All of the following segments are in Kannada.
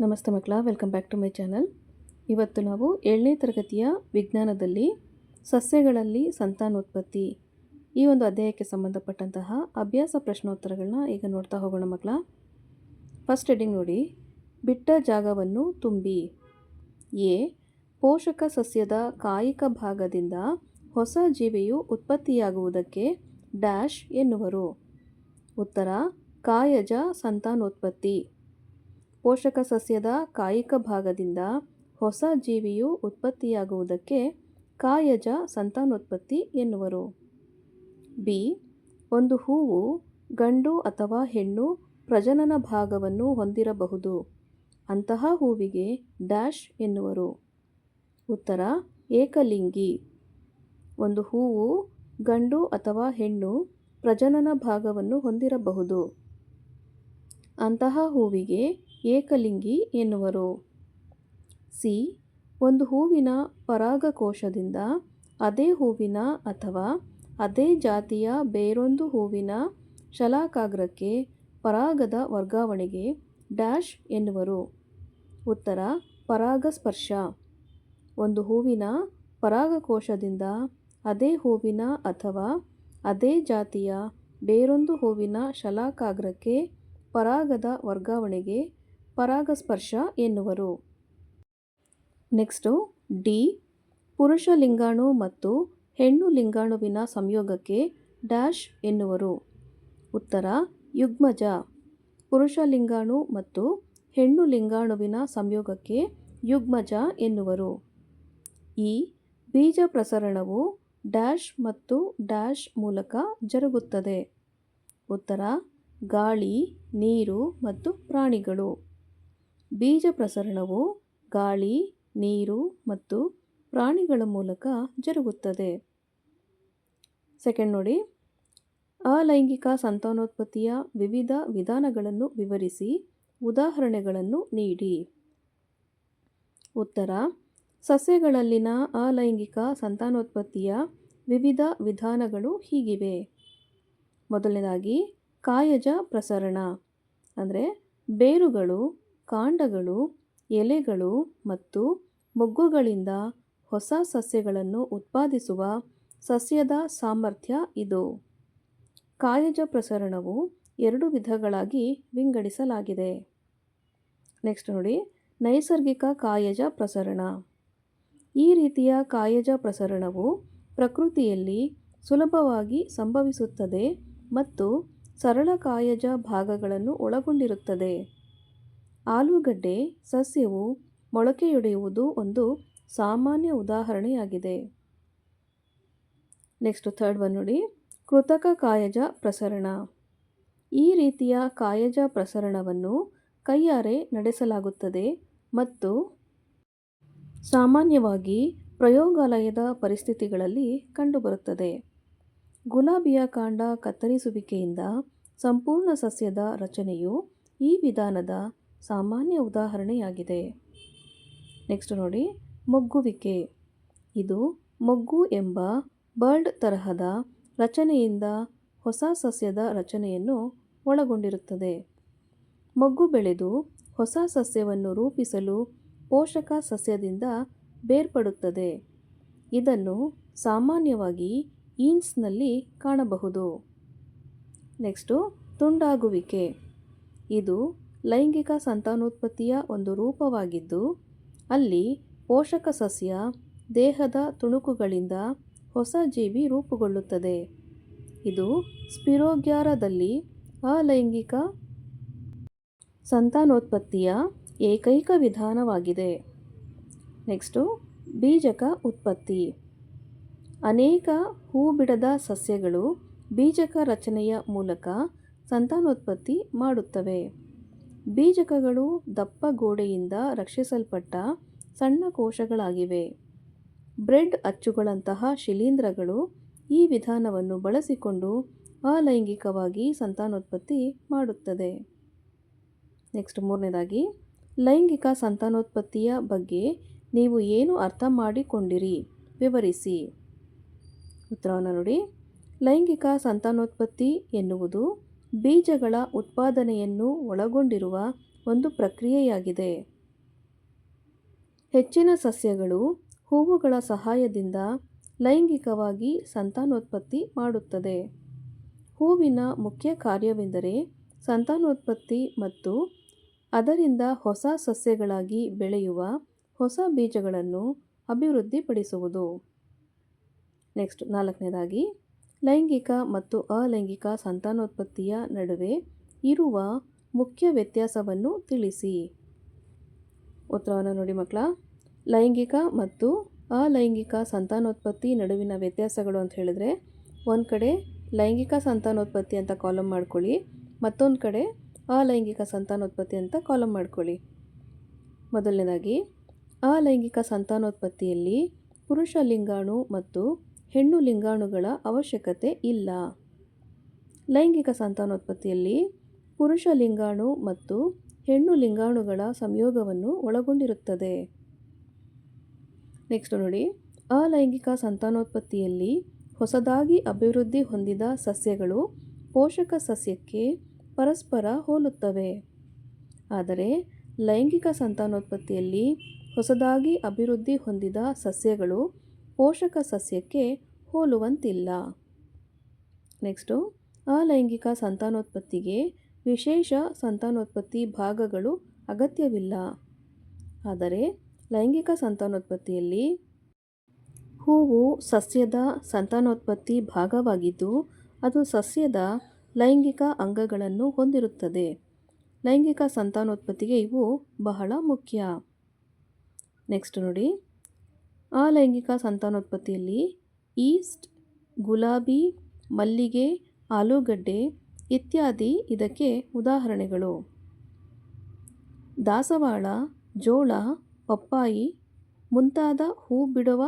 ನಮಸ್ತೆ ಮಕ್ಕಳ welcome back to my channel ಇವತ್ತು ನಾವು ಏಳನೇ ತರಗತಿಯ ವಿಜ್ಞಾನದಲ್ಲಿ ಸಸ್ಯಗಳಲ್ಲಿ ಸಂತಾನೋತ್ಪತ್ತಿ ಈ ಒಂದು ಅಧ್ಯಾಯಕ್ಕೆ ಸಂಬಂಧಪಟ್ಟಂತಹ ಅಭ್ಯಾಸ ಪ್ರಶ್ನೋತ್ತರಗಳನ್ನ ಈಗ ನೋಡ್ತಾ ಹೋಗೋಣ ಮಕ್ಕಳ. ಫಸ್ಟ್ ಹೆಡಿಂಗ್ ನೋಡಿ, ಬಿಟ್ಟ ಜಾಗವನ್ನು ತುಂಬಿ. ಎ, ಪೋಷಕ ಸಸ್ಯದ ಕಾಯಿಕ ಭಾಗದಿಂದ ಹೊಸ ಜೀವಿಯು ಉತ್ಪತ್ತಿಯಾಗುವುದಕ್ಕೆ ಡ್ಯಾಶ್ ಎನ್ನುವರು. ಉತ್ತರ, ಕಾಯಜ ಸಂತಾನೋತ್ಪತ್ತಿ. ಪೋಷಕ ಸಸ್ಯದ ಕಾಯಿಕ ಭಾಗದಿಂದ ಹೊಸ ಜೀವಿಯು ಉತ್ಪತ್ತಿಯಾಗುವುದಕ್ಕೆ ಕಾಯಜ ಸಂತಾನೋತ್ಪತ್ತಿ ಎನ್ನುವರು. ಬಿ. ಒಂದು ಹೂವು ಗಂಡು ಅಥವಾ ಹೆಣ್ಣು ಪ್ರಜನನ ಭಾಗವನ್ನು ಹೊಂದಿರಬಹುದು. ಅಂತಹ ಹೂವಿಗೆ ಡ್ಯಾಶ್ ಎನ್ನುವರು. ಉತ್ತರ, ಏಕಲಿಂಗಿ. ಒಂದು ಹೂವು ಗಂಡು ಅಥವಾ ಹೆಣ್ಣು ಪ್ರಜನನ ಭಾಗವನ್ನು ಹೊಂದಿರಬಹುದು. ಅಂತಹ ಹೂವಿಗೆ ಏಕಲಿಂಗಿ ಎನ್ನುವರು. ಸಿ. ಒಂದು ಹೂವಿನ ಪರಾಗಕೋಶದಿಂದ ಅದೇ ಹೂವಿನ ಅಥವಾ ಅದೇ ಜಾತಿಯ ಬೇರೊಂದು ಹೂವಿನ ಶಲಾಕಾಗ್ರಕ್ಕೆ ಪರಾಗದ ವರ್ಗಾವಣೆಗೆ ಡ್ಯಾಶ್ ಎನ್ನುವರು. ಉತ್ತರ, ಪರಾಗಸ್ಪರ್ಶ. ಒಂದು ಹೂವಿನ ಪರಾಗಕೋಶದಿಂದ ಅದೇ ಹೂವಿನ ಅಥವಾ ಅದೇ ಜಾತಿಯ ಬೇರೊಂದು ಹೂವಿನ ಶಲಾಕಾಗ್ರಕ್ಕೆ ಪರಾಗದ ವರ್ಗಾವಣೆಗೆ ಪರಾಗಸ್ಪರ್ಶ ಎನ್ನುವರು. ನೆಕ್ಸ್ಟು, ಡಿ, ಪುರುಷ ಲಿಂಗಾಣು ಮತ್ತು ಹೆಣ್ಣು ಲಿಂಗಾಣುವಿನ ಸಂಯೋಗಕ್ಕೆ ಡ್ಯಾಶ್ ಎನ್ನುವರು. ಉತ್ತರ, ಯುಗ್ಮಜ. ಪುರುಷ ಲಿಂಗಾಣು ಮತ್ತು ಹೆಣ್ಣು ಲಿಂಗಾಣುವಿನ ಸಂಯೋಗಕ್ಕೆ ಯುಗ್ಮಜ ಎನ್ನುವರು. ಈ ಬೀಜ ಪ್ರಸರಣವು ಡ್ಯಾಶ್ ಮತ್ತು ಡ್ಯಾಶ್ ಮೂಲಕ ಜರುಗುತ್ತದೆ. ಉತ್ತರ, ಗಾಳಿ, ನೀರು ಮತ್ತು ಪ್ರಾಣಿಗಳು. ಬೀಜ ಪ್ರಸರಣವು ಗಾಳಿ, ನೀರು ಮತ್ತು ಪ್ರಾಣಿಗಳ ಮೂಲಕ ಜರುಗುತ್ತದೆ. ಸೆಕೆಂಡ್ ನೋಡಿ. ಅಲೈಂಗಿಕ ಸಂತಾನೋತ್ಪತ್ತಿಯ ವಿವಿಧ ವಿಧಾನಗಳನ್ನು ವಿವರಿಸಿ ಉದಾಹರಣೆಗಳನ್ನು ನೀಡಿ. ಉತ್ತರ. ಸಸ್ಯಗಳಲ್ಲಿನ ಅಲೈಂಗಿಕ ಸಂತಾನೋತ್ಪತ್ತಿಯ ವಿವಿಧ ವಿಧಾನಗಳು ಹೀಗಿವೆ. ಮೊದಲನೇದಾಗಿ ಕಾಯಜ ಪ್ರಸರಣ, ಅಂದರೆ ಬೇರುಗಳು ಕಾಂಡಗಳು, ಎಲೆಗಳು ಮತ್ತು ಮೊಗ್ಗುಗಳಿಂದ ಹೊಸ ಸಸ್ಯಗಳನ್ನು ಉತ್ಪಾದಿಸುವ ಸಸ್ಯದ ಸಾಮರ್ಥ್ಯ ಇದು. ಕಾಯಜ ಪ್ರಸರಣವು ಎರಡು ವಿಧಗಳಾಗಿ ವಿಂಗಡಿಸಲಾಗಿದೆ. ನೆಕ್ಸ್ಟ್ ನೋಡಿ, ನೈಸರ್ಗಿಕ ಕಾಯಜ ಪ್ರಸರಣ. ಈ ರೀತಿಯ ಕಾಯಜ ಪ್ರಸರಣವು ಪ್ರಕೃತಿಯಲ್ಲಿ ಸುಲಭವಾಗಿ ಸಂಭವಿಸುತ್ತದೆ ಮತ್ತು ಸರಳ ಕಾಯಜ ಭಾಗಗಳನ್ನು ಒಳಗೊಂಡಿರುತ್ತದೆ. ಆಲೂಗಡ್ಡೆ ಸಸ್ಯವು ಮೊಳಕೆಯೊಡೆಯುವುದು ಒಂದು ಸಾಮಾನ್ಯ ಉದಾಹರಣೆಯಾಗಿದೆ. ನೆಕ್ಸ್ಟ್ ಥರ್ಡ್ ಒನ್ ನೋಡಿ. ಕೃತಕ ಕಾಯಜ ಪ್ರಸರಣ. ಈ ರೀತಿಯ ಕಾಯಜ ಪ್ರಸರಣವನ್ನು ಕೈಯಾರೆ ನಡೆಸಲಾಗುತ್ತದೆ ಮತ್ತು ಸಾಮಾನ್ಯವಾಗಿ ಪ್ರಯೋಗಾಲಯದ ಪರಿಸ್ಥಿತಿಗಳಲ್ಲಿ ಕಂಡುಬರುತ್ತದೆ. ಗುಲಾಬಿಯ ಕಾಂಡ ಕತ್ತರಿಸುವಿಕೆಯಿಂದ ಸಂಪೂರ್ಣ ಸಸ್ಯದ ರಚನೆಯು ಈ ವಿಧಾನದ ಸಾಮಾನ್ಯ ಉದಾಹರಣೆಯಾಗಿದೆ. ನೆಕ್ಸ್ಟ್ ನೋಡಿ, ಮೊಗ್ಗುವಿಕೆ. ಇದು ಮೊಗ್ಗು ಎಂಬ ಬರ್ಡ್ ತರಹದ ರಚನೆಯಿಂದ ಹೊಸ ಸಸ್ಯದ ರಚನೆಯನ್ನು ಒಳಗೊಂಡಿರುತ್ತದೆ. ಮೊಗ್ಗು ಬೆಳೆದು ಹೊಸ ಸಸ್ಯವನ್ನು ರೂಪಿಸಲು ಪೋಷಕ ಸಸ್ಯದಿಂದ ಬೇರ್ಪಡುತ್ತದೆ. ಇದನ್ನು ಸಾಮಾನ್ಯವಾಗಿ ಈನ್ಸ್ನಲ್ಲಿ ಕಾಣಬಹುದು. ನೆಕ್ಸ್ಟು, ತುಂಡಾಗುವಿಕೆ. ಇದು ಲೈಂಗಿಕ ಸಂತಾನೋತ್ಪತ್ತಿಯ ಒಂದು ರೂಪವಾಗಿದ್ದು, ಅಲ್ಲಿ ಪೋಷಕ ಸಸ್ಯ, ದೇಹದ ತುಣುಕುಗಳಿಂದ ಹೊಸ ಜೀವಿ ರೂಪುಗೊಳ್ಳುತ್ತದೆ. ಇದು ಸ್ಪಿರೋಗ್ಯಾರದಲ್ಲಿ ಅಲೈಂಗಿಕ ಸಂತಾನೋತ್ಪತ್ತಿಯ ಏಕೈಕ ವಿಧಾನವಾಗಿದೆ. ನೆಕ್ಸ್ಟು, ಬೀಜಕ ಉತ್ಪತ್ತಿ. ಅನೇಕ ಹೂಬಿಡದ ಸಸ್ಯಗಳು ಬೀಜಕ ರಚನೆಯ ಮೂಲಕ ಸಂತಾನೋತ್ಪತ್ತಿ ಮಾಡುತ್ತವೆ. ಬೀಜಕಗಳು ದಪ್ಪ ಗೋಡೆಯಿಂದ ರಕ್ಷಿಸಲ್ಪಟ್ಟ ಸಣ್ಣ ಕೋಶಗಳಾಗಿವೆ. ಬ್ರೆಡ್ ಅಚ್ಚುಗಳಂತಹ ಶಿಲೀಂಧ್ರಗಳು ಈ ವಿಧಾನವನ್ನು ಬಳಸಿಕೊಂಡು ಅಲೈಂಗಿಕವಾಗಿ ಸಂತಾನೋತ್ಪತ್ತಿ ಮಾಡುತ್ತದೆ. ನೆಕ್ಸ್ಟ್ ಮೂರನೇದಾಗಿ, ಲೈಂಗಿಕ ಸಂತಾನೋತ್ಪತ್ತಿಯ ಬಗ್ಗೆ ನೀವು ಏನು ಅರ್ಥ ಮಾಡಿಕೊಂಡಿರಿ? ವಿವರಿಸಿ. ಉತ್ತರವನ್ನು ನೋಡಿ. ಲೈಂಗಿಕ ಸಂತಾನೋತ್ಪತ್ತಿ ಎನ್ನುವುದು ಬೀಜಗಳ ಉತ್ಪಾದನೆಯನ್ನು ಒಳಗೊಂಡಿರುವ ಒಂದು ಪ್ರಕ್ರಿಯೆಯಾಗಿದೆ. ಹೆಚ್ಚಿನ ಸಸ್ಯಗಳು ಹೂವುಗಳ ಸಹಾಯದಿಂದ ಲೈಂಗಿಕವಾಗಿ ಸಂತಾನೋತ್ಪತ್ತಿ ಮಾಡುತ್ತದೆ. ಹೂವಿನ ಮುಖ್ಯ ಕಾರ್ಯವೆಂದರೆ ಸಂತಾನೋತ್ಪತ್ತಿ ಮತ್ತು ಅದರಿಂದ ಹೊಸ ಸಸ್ಯಗಳಾಗಿ ಬೆಳೆಯುವ ಹೊಸ ಬೀಜಗಳನ್ನು ಅಭಿವೃದ್ಧಿಪಡಿಸುವುದು. ನೆಕ್ಸ್ಟ್ ನಾಲ್ಕನೇದಾಗಿ ಲೈಂಗಿಕ ಮತ್ತು ಅಲೈಂಗಿಕ ಸಂತಾನೋತ್ಪತ್ತಿಯ ನಡುವೆ ಇರುವ ಮುಖ್ಯ ವ್ಯತ್ಯಾಸವನ್ನು ತಿಳಿಸಿ. ಉತ್ತರವನ್ನು ನೋಡಿ ಮಕ್ಕಳ. ಲೈಂಗಿಕ ಮತ್ತು ಅಲೈಂಗಿಕ ಸಂತಾನೋತ್ಪತ್ತಿ ನಡುವಿನ ವ್ಯತ್ಯಾಸಗಳು ಅಂತ ಹೇಳಿದ್ರೆ, ಒಂದು ಕಡೆ ಲೈಂಗಿಕ ಸಂತಾನೋತ್ಪತ್ತಿ ಅಂತ ಕಾಲಮ್ ಮಾಡ್ಕೊಳ್ಳಿ, ಮತ್ತೊಂದು ಕಡೆ ಅಲೈಂಗಿಕ ಸಂತಾನೋತ್ಪತ್ತಿ ಅಂತ ಕಾಲಮ್ ಮಾಡ್ಕೊಳ್ಳಿ. ಮೊದಲನೇದಾಗಿ, ಅಲೈಂಗಿಕ ಸಂತಾನೋತ್ಪತ್ತಿಯಲ್ಲಿ ಪುರುಷ ಲಿಂಗಾಣು ಮತ್ತು ಹೆಣ್ಣು ಲಿಂಗಾಣುಗಳ ಅವಶ್ಯಕತೆ ಇಲ್ಲ. ಲೈಂಗಿಕ ಸಂತಾನೋತ್ಪತ್ತಿಯಲ್ಲಿ ಪುರುಷ ಲಿಂಗಾಣು ಮತ್ತು ಹೆಣ್ಣು ಲಿಂಗಾಣುಗಳ ಸಂಯೋಗವನ್ನು ಒಳಗೊಂಡಿರುತ್ತದೆ. ನೆಕ್ಸ್ಟ್ ನೋಡಿ. ಅಲೈಂಗಿಕ ಸಂತಾನೋತ್ಪತ್ತಿಯಲ್ಲಿ ಹೊಸದಾಗಿ ಅಭಿವೃದ್ಧಿ ಹೊಂದಿದ ಸಸ್ಯಗಳು ಪೋಷಕ ಸಸ್ಯಕ್ಕೆ ಪರಸ್ಪರ ಹೋಲುತ್ತವೆ. ಆದರೆ ಲೈಂಗಿಕ ಸಂತಾನೋತ್ಪತ್ತಿಯಲ್ಲಿ ಹೊಸದಾಗಿ ಅಭಿವೃದ್ಧಿ ಹೊಂದಿದ ಸಸ್ಯಗಳು ಪೋಷಕ ಸಸ್ಯಕ್ಕೆ ಹೋಲುವಂತಿಲ್ಲ. ನೆಕ್ಸ್ಟು, ಅಲೈಂಗಿಕ ಸಂತಾನೋತ್ಪತ್ತಿಗೆ ವಿಶೇಷ ಸಂತಾನೋತ್ಪತ್ತಿ ಭಾಗಗಳು ಅಗತ್ಯವಿಲ್ಲ. ಆದರೆ, ಲೈಂಗಿಕ ಸಂತಾನೋತ್ಪತ್ತಿಯಲ್ಲಿ ಹೂವು ಸಸ್ಯದ ಸಂತಾನೋತ್ಪತ್ತಿ ಭಾಗವಾಗಿದ್ದು, ಅದು ಸಸ್ಯದ ಲೈಂಗಿಕ ಅಂಗಗಳನ್ನು ಹೊಂದಿರುತ್ತದೆ. ಲೈಂಗಿಕ ಸಂತಾನೋತ್ಪತ್ತಿಗೆ ಇವು ಬಹಳ ಮುಖ್ಯ. ನೆಕ್ಸ್ಟ್ ನೋಡಿ ಅಲೈಂಗಿಕ ಸಂತಾನೋತ್ಪತ್ತಿಯಲ್ಲಿ ಈಸ್ಟ್, ಗುಲಾಬಿ, ಮಲ್ಲಿಗೆ, ಆಲೂಗಡ್ಡೆ ಇತ್ಯಾದಿ ಇದಕ್ಕೆ ಉದಾಹರಣೆಗಳು. ದಾಸವಾಳ, ಜೋಳ, ಪಪ್ಪಾಯಿ, ಮುಂತಾದ ಹೂ ಬಿಡುವ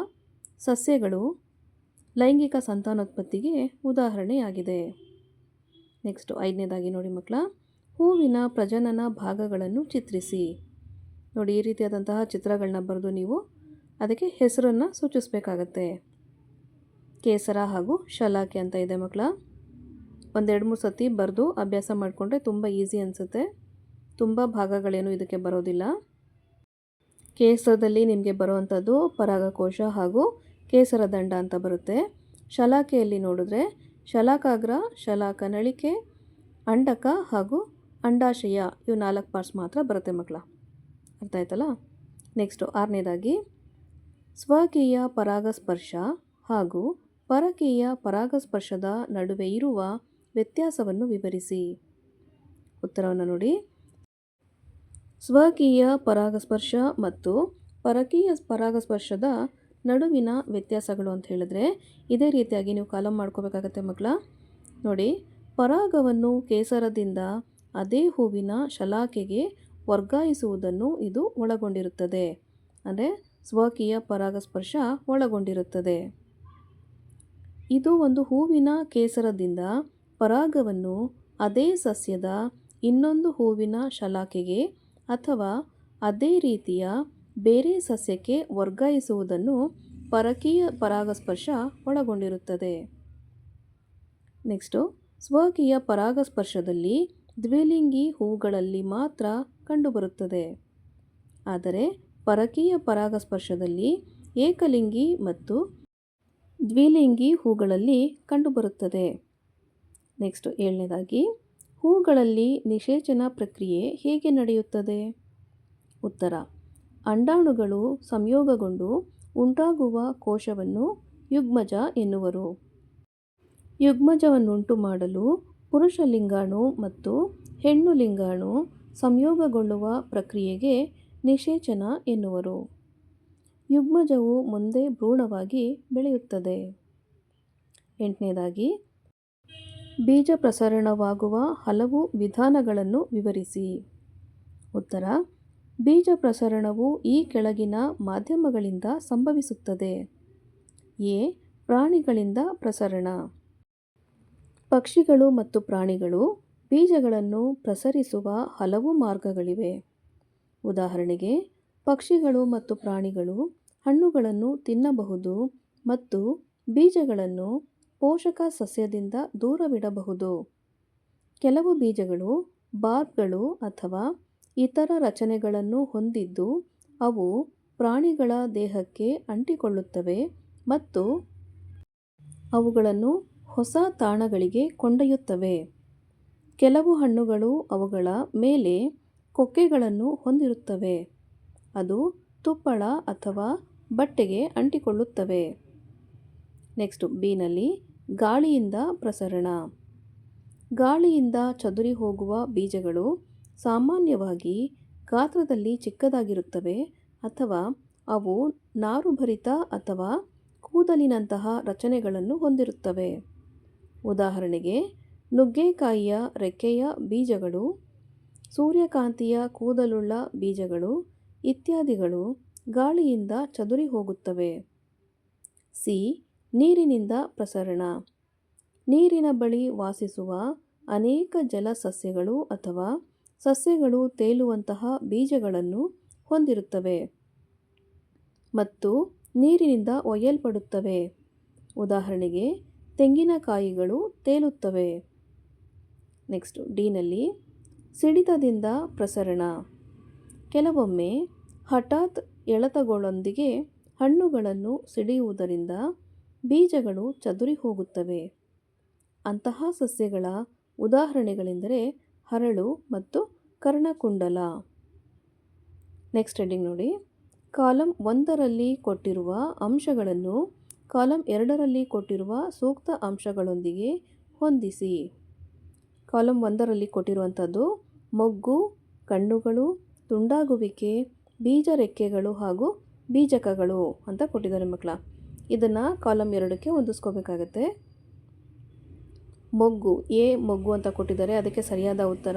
ಸಸ್ಯಗಳು ಲೈಂಗಿಕ ಸಂತಾನೋತ್ಪತ್ತಿಗೆ ಉದಾಹರಣೆಯಾಗಿದೆ. ನೆಕ್ಸ್ಟ್ ಐದನೇದಾಗಿ ನೋಡಿ ಮಕ್ಕಳ, ಹೂವಿನ ಪ್ರಜನನ ಭಾಗಗಳನ್ನು ಚಿತ್ರಿಸಿ. ನೋಡಿ ಈ ರೀತಿಯಾದಂತಹ ಚಿತ್ರಗಳನ್ನ ಬರೆದು ನೀವು ಅದಕ್ಕೆ ಹೆಸರನ್ನು ಸೂಚಿಸಬೇಕಾಗತ್ತೆ. ಕೇಸರ ಹಾಗೂ ಶಲಾಕೆ ಅಂತ ಇದೆ ಮಕ್ಕಳ ಒಂದೆರಡು ಮೂರು ಸತಿ ಬರೆದು ಅಭ್ಯಾಸ ಮಾಡಿಕೊಂಡ್ರೆ ತುಂಬ ಈಸಿ ಅನಿಸುತ್ತೆ. ತುಂಬ ಭಾಗಗಳೇನು ಇದಕ್ಕೆ ಬರೋದಿಲ್ಲ. ಕೇಸರದಲ್ಲಿ ನಿಮಗೆ ಬರುವಂಥದ್ದು ಪರಾಗಕೋಶ ಹಾಗೂ ಕೇಸರ ದಂಡ ಅಂತ ಬರುತ್ತೆ. ಶಲಾಕೆಯಲ್ಲಿ ನೋಡಿದ್ರೆ ಶಲಾಕಾಗ್ರ, ಶಲಾಕ ನಳಿಕೆ, ಅಂಡಕ ಹಾಗೂ ಅಂಡಾಶಯ ಇವು ನಾಲ್ಕು ಪಾರ್ಟ್ಸ್ ಮಾತ್ರ ಬರುತ್ತೆ ಮಕ್ಕಳ ಅರ್ಥ ಆಯ್ತಲ್ಲ? ನೆಕ್ಸ್ಟು ಆರನೇದಾಗಿ ಸ್ವಕೀಯ ಪರಾಗಸ್ಪರ್ಶ ಹಾಗೂ ಪರಕೀಯ ಪರಾಗಸ್ಪರ್ಶದ ನಡುವೆ ಇರುವ ವ್ಯತ್ಯಾಸವನ್ನು ವಿವರಿಸಿ. ಉತ್ತರವನ್ನು ನೋಡಿ. ಸ್ವಕೀಯ ಪರಾಗಸ್ಪರ್ಶ ಮತ್ತು ಪರಕೀಯ ಪರಾಗಸ್ಪರ್ಶದ ನಡುವಿನ ವ್ಯತ್ಯಾಸಗಳು ಅಂತ ಹೇಳಿದ್ರೆ, ಇದೇ ರೀತಿಯಾಗಿ ನೀವು ಕಾಲಂ ಮಾಡ್ಕೋಬೇಕಾಗತ್ತೆ ಮಕ್ಕಳ ನೋಡಿ, ಪರಾಗವನ್ನು ಕೇಸರದಿಂದ ಅದೇ ಹೂವಿನ ಶಲಾಕೆಗೆ ವರ್ಗಾಯಿಸುವುದನ್ನು ಇದು ಒಳಗೊಂಡಿರುತ್ತದೆ. ಅಂದರೆ ಸ್ವಕೀಯ ಪರಾಗಸ್ಪರ್ಶ ಒಳಗೊಂಡಿರುತ್ತದೆ. ಇದು ಒಂದು ಹೂವಿನ ಕೇಸರದಿಂದ ಪರಾಗವನ್ನು ಅದೇ ಸಸ್ಯದ ಇನ್ನೊಂದು ಹೂವಿನ ಶಲಾಕೆಗೆ ಅಥವಾ ಅದೇ ರೀತಿಯ ಬೇರೆ ಸಸ್ಯಕ್ಕೆ ವರ್ಗಾಯಿಸುವುದನ್ನು ಪರಕೀಯ ಪರಾಗಸ್ಪರ್ಶ ಒಳಗೊಂಡಿರುತ್ತದೆ. ನೆಕ್ಸ್ಟು, ಸ್ವಕೀಯ ಪರಾಗಸ್ಪರ್ಶದಲ್ಲಿ ದ್ವಿಲಿಂಗಿ ಹೂಗಳಲ್ಲಿ ಮಾತ್ರ ಕಂಡುಬರುತ್ತದೆ. ಆದರೆ ಪರಕೀಯ ಪರಾಗಸ್ಪರ್ಶದಲ್ಲಿ ಏಕಲಿಂಗಿ ಮತ್ತು ದ್ವಿಲಿಂಗಿ ಹೂಗಳಲ್ಲಿ ಕಂಡುಬರುತ್ತದೆ. ನೆಕ್ಸ್ಟ್ ಏಳನೇದಾಗಿ, ಹೂಗಳಲ್ಲಿ ನಿಷೇಚನ ಪ್ರಕ್ರಿಯೆ ಹೇಗೆ ನಡೆಯುತ್ತದೆ? ಉತ್ತರ, ಅಂಡಾಣುಗಳು ಸಂಯೋಗಗೊಂಡು ಉಂಟಾಗುವ ಕೋಶವನ್ನು ಯುಗ್ಮಜ ಎನ್ನುವರು. ಯುಗ್ಮಜವನ್ನುಂಟು ಮಾಡಲು ಪುರುಷ ಲಿಂಗಾಣು ಮತ್ತು ಹೆಣ್ಣು ಲಿಂಗಾಣು ಸಂಯೋಗಗೊಳ್ಳುವ ಪ್ರಕ್ರಿಯೆಗೆ ನಿಷೇಚನ ಎನ್ನುವರು. ಯುಗ್ಮಜವು ಮುಂದೆ ಭ್ರೂಣವಾಗಿ ಬೆಳೆಯುತ್ತದೆ. ಎಂಟನೇದಾಗಿ ಬೀಜ ಪ್ರಸರಣವಾಗುವ ಹಲವು ವಿಧಾನಗಳನ್ನು ವಿವರಿಸಿ. ಉತ್ತರ ಬೀಜ ಪ್ರಸರಣವು ಈ ಕೆಳಗಿನ ಮಾಧ್ಯಮಗಳಿಂದ ಸಂಭವಿಸುತ್ತದೆ. ಎ, ಪ್ರಾಣಿಗಳಿಂದ ಪ್ರಸರಣ. ಪಕ್ಷಿಗಳು ಮತ್ತು ಪ್ರಾಣಿಗಳು ಬೀಜಗಳನ್ನು ಪ್ರಸರಿಸುವ ಹಲವು ಮಾರ್ಗಗಳಿವೆ. ಉದಾಹರಣೆಗೆ, ಪಕ್ಷಿಗಳು ಮತ್ತು ಪ್ರಾಣಿಗಳು ಹಣ್ಣುಗಳನ್ನು ತಿನ್ನಬಹುದು ಮತ್ತು ಬೀಜಗಳನ್ನು ಪೋಷಕ ಸಸ್ಯದಿಂದ ದೂರವಿಡಬಹುದು. ಕೆಲವು ಬೀಜಗಳು, ಬಾರ್ಬ್ಗಳು ಅಥವಾ ಇತರ ರಚನೆಗಳನ್ನು ಹೊಂದಿದ್ದು ಅವು ಪ್ರಾಣಿಗಳ ದೇಹಕ್ಕೆ ಅಂಟಿಕೊಳ್ಳುತ್ತವೆ ಮತ್ತು ಅವುಗಳನ್ನು ಹೊಸ ತಾಣಗಳಿಗೆ ಕೊಂಡೊಯ್ಯುತ್ತವೆ. ಕೆಲವು ಹಣ್ಣುಗಳು ಅವುಗಳ ಮೇಲೆ ಕೊಕ್ಕೆಗಳನ್ನು ಹೊಂದಿರುತ್ತವೆ. ಅದು ತುಪ್ಪಳ ಅಥವಾ ಬಟ್ಟೆಗೆ ಅಂಟಿಕೊಳ್ಳುತ್ತವೆ. ನೆಕ್ಸ್ಟ್, ಬೀನಲ್ಲಿ ಗಾಳಿಯಿಂದ ಪ್ರಸರಣ. ಗಾಳಿಯಿಂದ ಚದುರಿ ಹೋಗುವ ಬೀಜಗಳು ಸಾಮಾನ್ಯವಾಗಿ ಗಾತ್ರದಲ್ಲಿ ಚಿಕ್ಕದಾಗಿರುತ್ತವೆ ಅಥವಾ ಅವು ನಾರುಭರಿತ ಅಥವಾ ಕೂದಲಿನಂತಹ ರಚನೆಗಳನ್ನು ಹೊಂದಿರುತ್ತವೆ. ಉದಾಹರಣೆಗೆ ನುಗ್ಗೆಕಾಯಿಯ ರೆಕ್ಕೆಯ ಬೀಜಗಳು ಸೂರ್ಯಕಾಂತಿಯ ಕೂದಲುಳ್ಳ ಬೀಜಗಳು ಇತ್ಯಾದಿಗಳು ಗಾಳಿಯಿಂದ ಚದುರಿ ಹೋಗುತ್ತವೆ. ಸಿ. ನೀರಿನಿಂದ ಪ್ರಸರಣ. ನೀರಿನ ಬಳಿ ವಾಸಿಸುವ ಅನೇಕ ಜಲ ಸಸ್ಯಗಳು ಅಥವಾ ಸಸ್ಯಗಳು ತೇಲುವಂತಹ ಬೀಜಗಳನ್ನು ಹೊಂದಿರುತ್ತವೆ ಮತ್ತು ನೀರಿನಿಂದ ಒಯ್ಯಲ್ಪಡುತ್ತವೆ. ಉದಾಹರಣೆಗೆ ತೆಂಗಿನಕಾಯಿಗಳು ತೇಲುತ್ತವೆ. ನೆಕ್ಸ್ಟ್ ಡಿನಲ್ಲಿ ಸಿಡಿತದಿಂದ ಪ್ರಸರಣ. ಕೆಲವೊಮ್ಮೆ ಹಠಾತ್ ಎಳೆತಗಳೊಂದಿಗೆ ಹಣ್ಣುಗಳನ್ನು ಸಿಡಿಯುವುದರಿಂದ ಬೀಜಗಳು ಚದುರಿ ಹೋಗುತ್ತವೆ. ಅಂತಹ ಸಸ್ಯಗಳ ಉದಾಹರಣೆಗಳೆಂದರೆ ಹರಳು ಮತ್ತು ಕರ್ಣಕುಂಡಲ. ನೆಕ್ಸ್ಟ್ ಹೆಡ್ಡಿಂಗ್ ನೋಡಿ. ಕಾಲಮ್ ಒಂದರಲ್ಲಿ ಕೊಟ್ಟಿರುವ ಅಂಶಗಳನ್ನು ಕಾಲಮ್ ಎರಡರಲ್ಲಿ ಕೊಟ್ಟಿರುವ ಸೂಕ್ತ ಅಂಶಗಳೊಂದಿಗೆ ಹೊಂದಿಸಿ. ಕಾಲಮ್ ಒಂದರಲ್ಲಿ ಕೊಟ್ಟಿರುವಂಥದ್ದು ಮೊಗ್ಗು, ಕಣ್ಣುಗಳು, ತುಂಡಾಗುವಿಕೆ ಬೀಜ ರೆಕ್ಕೆಗಳು ಹಾಗೂ ಬೀಜಕಗಳು ಅಂತ ಕೊಟ್ಟಿದ್ದಾರೆ ಮಕ್ಕಳ. ಇದನ್ನು ಕಾಲಮ್ ಎರಡಕ್ಕೆ ಹೊಂದಿಸ್ಕೋಬೇಕಾಗತ್ತೆ. ಮೊಗ್ಗು, ಎ ಮೊಗ್ಗು ಅಂತ ಕೊಟ್ಟಿದ್ದಾರೆ. ಅದಕ್ಕೆ ಸರಿಯಾದ ಉತ್ತರ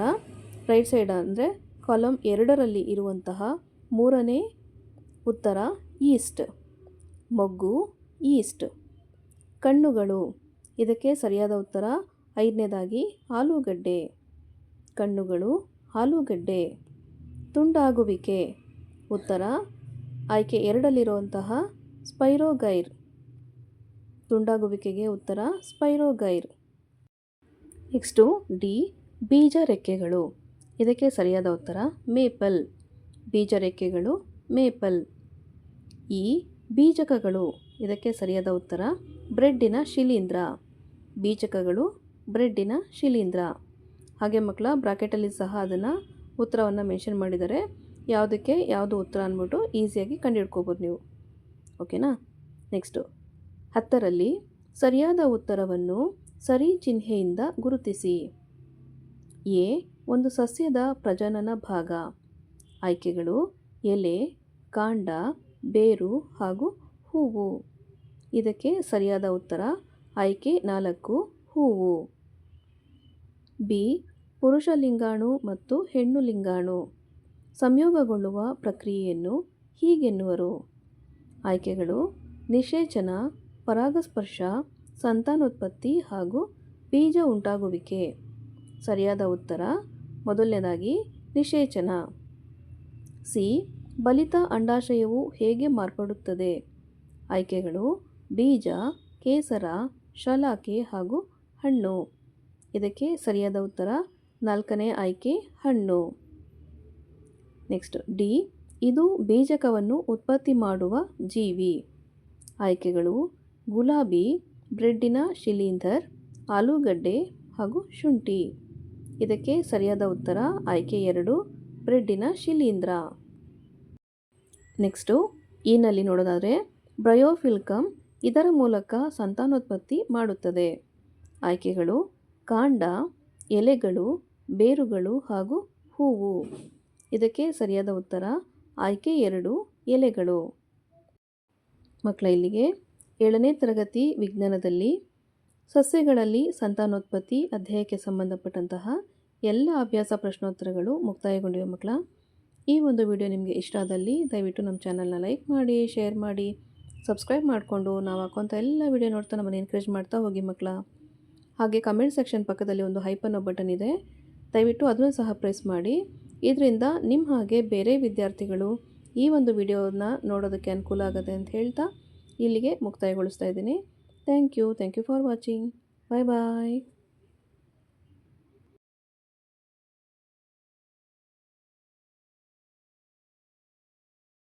ರೈಟ್ ಸೈಡ್ ಅಂದರೆ ಕಾಲಮ್ ಎರಡರಲ್ಲಿ ಇರುವಂತಹ ಮೂರನೇ ಉತ್ತರ ಈಸ್ಟ್. ಮೊಗ್ಗು, ಈಸ್ಟ್. ಕಣ್ಣುಗಳು, ಇದಕ್ಕೆ ಸರಿಯಾದ ಉತ್ತರ ಐದನೇದಾಗಿ ಆಲೂಗಡ್ಡೆ. ಕಣ್ಣುಗಳು ಆಲೂಗಡ್ಡೆ ತುಂಡಾಗುವಿಕೆ. ಉತ್ತರ, ಆಯ್ಕೆ ಎರಡಲ್ಲಿರುವಂತಹ ಸ್ಪೈರೋಗೈರ್. ತುಂಡಾಗುವಿಕೆಗೆ ಉತ್ತರ, ಸ್ಪೈರೋಗೈರ್. ನೆಕ್ಸ್ಟು, ಡಿ ಬೀಜ ರೆಕ್ಕೆಗಳು ಇದಕ್ಕೆ ಸರಿಯಾದ ಉತ್ತರ, ಮೇಪಲ್. ಬೀಜ ರೆಕ್ಕೆಗಳು ಮೇಪಲ್. ಈ ಬೀಜಕಗಳು. ಇದಕ್ಕೆ ಸರಿಯಾದ ಉತ್ತರ, ಬ್ರೆಡ್ಡಿನ ಶಿಲೀಂಧ್ರ. ಬೀಜಕಗಳು, ಬ್ರೆಡ್ಡಿನ ಶಿಲೀಂಧ್ರ. ಹಾಗೆ ಮಕ್ಕಳ ಬ್ರಾಕೆಟಲ್ಲಿ ಸಹ ಅದನ್ನು ಉತ್ತರವನ್ನು ಮೆನ್ಷನ್ ಮಾಡಿದ್ದಾರೆ. ಯಾವುದಕ್ಕೆ ಯಾವುದು ಉತ್ತರ ಅಂದ್ಬಿಟ್ಟು ಈಸಿಯಾಗಿ ಕಂಡುಹಿಡ್ಕೋಬೋದು ನೀವು. ಓಕೆನಾ? ನೆಕ್ಸ್ಟು. ಹತ್ತರಲ್ಲಿ ಸರಿಯಾದ ಉತ್ತರವನ್ನು ಸರಿ ಚಿಹ್ನೆಯಿಂದ ಗುರುತಿಸಿ. ಎ, ಒಂದು ಸಸ್ಯದ ಪ್ರಜನನ ಭಾಗ. ಆಯ್ಕೆಗಳು ಎಲೆ, ಕಾಂಡ, ಬೇರು ಹಾಗೂ ಹೂವು. ಇದಕ್ಕೆ ಸರಿಯಾದ ಉತ್ತರ ಆಯ್ಕೆ ನಾಲ್ಕು, ಹೂವು. ಬಿ ಪುರುಷ ಲಿಂಗಾಣು ಮತ್ತು ಹೆಣ್ಣು ಲಿಂಗಾಣು ಸಂಯೋಗಗೊಳ್ಳುವ ಪ್ರಕ್ರಿಯೆಯನ್ನು ಹೀಗೆನ್ನುವರು. ಆಯ್ಕೆಗಳು, ನಿಷೇಚನ, ಪರಾಗಸ್ಪರ್ಶ, ಸಂತಾನೋತ್ಪತ್ತಿ ಹಾಗೂ ಬೀಜ ಉಂಟಾಗುವಿಕೆ. ಸರಿಯಾದ ಉತ್ತರ, ಮೊದಲನೇದಾಗಿ ನಿಷೇಚನ. ಸಿ, ಬಲಿತ ಅಂಡಾಶಯವು ಹೇಗೆ ಮಾರ್ಪಡುತ್ತದೆ? ಆಯ್ಕೆಗಳು, ಬೀಜ, ಕೇಸರ, ಶಲಾಕೆ ಹಾಗೂ ಹಣ್ಣು. ಇದಕ್ಕೆ ಸರಿಯಾದ ಉತ್ತರ ನಾಲ್ಕನೇ ಆಯ್ಕೆ ಹಣ್ಣು. ನೆಕ್ಸ್ಟ್, ಡಿ, ಇದು ಬೀಜಕವನ್ನು ಉತ್ಪತ್ತಿ ಮಾಡುವ ಜೀವಿ. ಆಯ್ಕೆಗಳು, ಗುಲಾಬಿ, ಬ್ರೆಡ್ಡಿನ ಶಿಲೀಂಧರ್, ಆಲೂಗಡ್ಡೆ ಹಾಗೂ ಶುಂಠಿ. ಇದಕ್ಕೆ ಸರಿಯಾದ ಉತ್ತರ ಆಯ್ಕೆ ಎರಡು, ಬ್ರೆಡ್ಡಿನ ಶಿಲೀಂಧ್ರ. ನೆಕ್ಸ್ಟು ಈನಲ್ಲಿ ನೋಡೋದಾದರೆ ಬ್ರಯೋಫಿಲ್ಕಮ್ ಇದರ ಮೂಲಕ ಸಂತಾನೋತ್ಪತ್ತಿ ಮಾಡುತ್ತದೆ. ಆಯ್ಕೆಗಳು, ಕಾಂಡ, ಎಲೆಗಳು ಬೇರುಗಳು ಹಾಗೂ ಹೂವು. ಇದಕ್ಕೆ ಸರಿಯಾದ ಉತ್ತರ, ಆಯ್ಕೆ ಎರಡು, ಎಲೆಗಳು. ಮಕ್ಕಳ, ಇಲ್ಲಿಗೆ ಏಳನೇ ತರಗತಿ ವಿಜ್ಞಾನದಲ್ಲಿ ಸಸ್ಯಗಳಲ್ಲಿ ಸಂತಾನೋತ್ಪತ್ತಿ ಅಧ್ಯಾಯಕ್ಕೆ ಸಂಬಂಧಪಟ್ಟಂತಹ ಎಲ್ಲ ಅಭ್ಯಾಸ ಪ್ರಶ್ನೋತ್ತರಗಳು ಮುಕ್ತಾಯಗೊಂಡಿವೆ ಮಕ್ಕಳ. ಈ ಒಂದು ವಿಡಿಯೋ ನಿಮಗೆ ಇಷ್ಟ ಆದಲ್ಲಿ ದಯವಿಟ್ಟು ನಮ್ಮ ಚಾನಲ್ನ ಲೈಕ್ ಮಾಡಿ, ಶೇರ್ ಮಾಡಿ, ಸಬ್ಸ್ಕ್ರೈಬ್ ಮಾಡಿಕೊಂಡು ನಾವು ಹಾಕೋಂಥ ಎಲ್ಲ ವಿಡಿಯೋ ನೋಡ್ತಾ ನಮ್ಮನ್ನು ಎನ್ಕರೇಜ್ ಮಾಡ್ತಾ ಹೋಗಿ ಮಕ್ಕಳ. ಹಾಗೆ ಕಮೆಂಟ್ ಸೆಕ್ಷನ್ ಪಕ್ಕದಲ್ಲಿ ಒಂದು ಹೈಪನ್ನೋ ಬಟನ್ ಇದೆ. ದಯವಿಟ್ಟು ಅದನ್ನು ಸಹ ಪ್ರೆಸ್ ಮಾಡಿ. ಇದರಿಂದ ನಿಮ್ಮ ಹಾಗೆ ಬೇರೆ ವಿದ್ಯಾರ್ಥಿಗಳು ಈ ಒಂದು ವಿಡಿಯೋನ ನೋಡೋದಕ್ಕೆ ಅನುಕೂಲ ಆಗುತ್ತೆ ಅಂತ ಹೇಳ್ತಾ ಇಲ್ಲಿಗೆ ಮುಕ್ತಾಯಗೊಳಿಸ್ತಾ ಇದ್ದೀನಿ. Thank you thank you for watching. Bye bye.